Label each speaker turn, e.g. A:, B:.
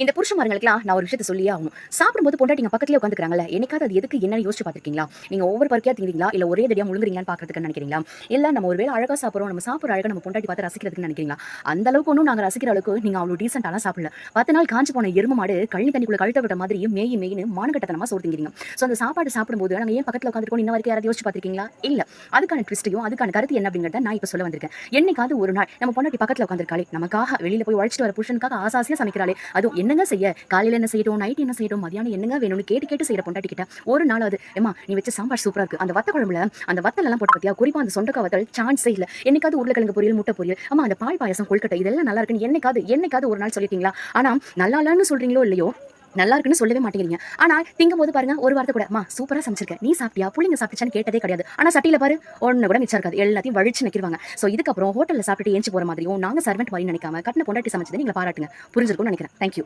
A: இந்த புருஷமாரங்களுக்குலாம் நான் ஒரு விஷயத்த சொல்லியே ஆகணும். சாப்பிடும்போது பொண்டாட்டிங்க பக்கத்துல உட்காந்துக்கிறாங்கல்ல என்னைக்காவது அது எதுக்கு என்னன்னு யோசிச்சு பார்த்துருக்கீங்களா? நீங்க ஒவ்வொரு பருக்கையா திங்கிறீங்களா இல்ல ஒரே தடியா முழுங்குறீங்களான்னு பாக்குறதுக்கு நினைக்கிறீங்களா? இல்ல நம்ம ஒருவேளை அழகா சாப்பிடுறோம் நம்ம சாப்பிடுற அழகா நம்ம பொண்டாட்டி பார்த்து ரசிக்கிறதுக்கு நினைக்கிறீங்களா? அந்த அளவுக்கு ஒன்றும் நாங்க ரசிக்கிற அளவுக்கு நீங்க அவ்வளவு டீசென்டாலாம் சாப்பிடல. பத்து நாள் காஞ்சு போன எரும மாடு கழனி தண்ணிக்குள்ள கழுத்த விட்ட மாதிரி மேய் மெயின்னு மானகட்டத்தனமா சோறு திங்கிறீங்க ஸோ அந்த சாப்பாடு சாப்பிடும்போது நாங்க ஏன் பக்கத்துல உட்காந்துருக்கோம்? இன்ன வரைக்கும் யாராவது யோசிச்சு பார்த்திருக்கீங்களா? இல்ல. அதுக்கான ட்விஸ்ட்டையும் அதுக்கான கருத்து என்ன அப்படிங்கிறத நான் இப்ப சொல்ல வந்திருக்கேன். என்னைக்காவது ஒரு நாள் நம்ம பொண்டாட்டி பக்கத்துல உட்காந்துருக்காளே நமக்காக வெளியில போய் உழைச்சிட்டு வர புருஷனுக்காக ஆசாசியா சமைக்கிறாளே அதுவும் என்னங்க செய்ய? காலையில் என்ன செய்யட்டும் நைட் என்ன செய்யட்டும் மதியானம் என்னங்க வேணும்னு கேட்டு கேட்டு செய்கிற பொண்டாட்டி கிட்ட ஒரு நாள் அது ஏமா நீ வச்ச சாம்பார் சூப்பராக இருக்கு. அந்த வத்த குழம்புல அந்த வத்தலெல்லாம் போட்டு பார்த்தியா குறிப்பாக அந்த சொண்டக்காய் வத்தல் சான்ஸே இல்லை. என்னைக்காவது உருளைக்கிழங்கு பொரியல் முட்டை பொரியல் ஆமாம் அந்த பால் பாயசம் கொழுக்கட்டை இதெல்லாம் நல்லா இருக்குன்னு என்னைக்காவது என்னைக்காவது ஒரு நாள் சொல்லிட்டீங்களா ஆனால் நல்லா இல்லைன்னு சொல்றீங்களோ இல்லையோ நல்லா இருக்குன்னு சொல்லவே மாட்டேங்கிறீங்க. ஆனா திங்கும் போது பாருங்க ஒரு வாரத்தை கூட மா சூப்பராக சமைச்சிருக்க. நீ சாப்பிட்டியா? புள்ளிங்க சாப்பிட்டான்னு கேட்டதே கிடையாது. ஆனா சட்டியில் பாரு ஒன்று கூட மிச்சம் இருக்காது. எல்லாத்தையும் வழிச்சு நிக்கிருவாங்க. ஸோ இதுக்கப்புறம் ஹோட்டலில் சாப்பிட்டுட்டு ஏஞ்சி போகிற மாதிரியும் நாங்கள் சர்வெண்ட் மாதிரி நினைக்காம கட்டின பொண்டாட்டி சமைச்சதை நீங்கள் பாராட்டுங்க. புரிஞ்சிருக்கும்னு நினைக்கிறேன். தேங்க்யூ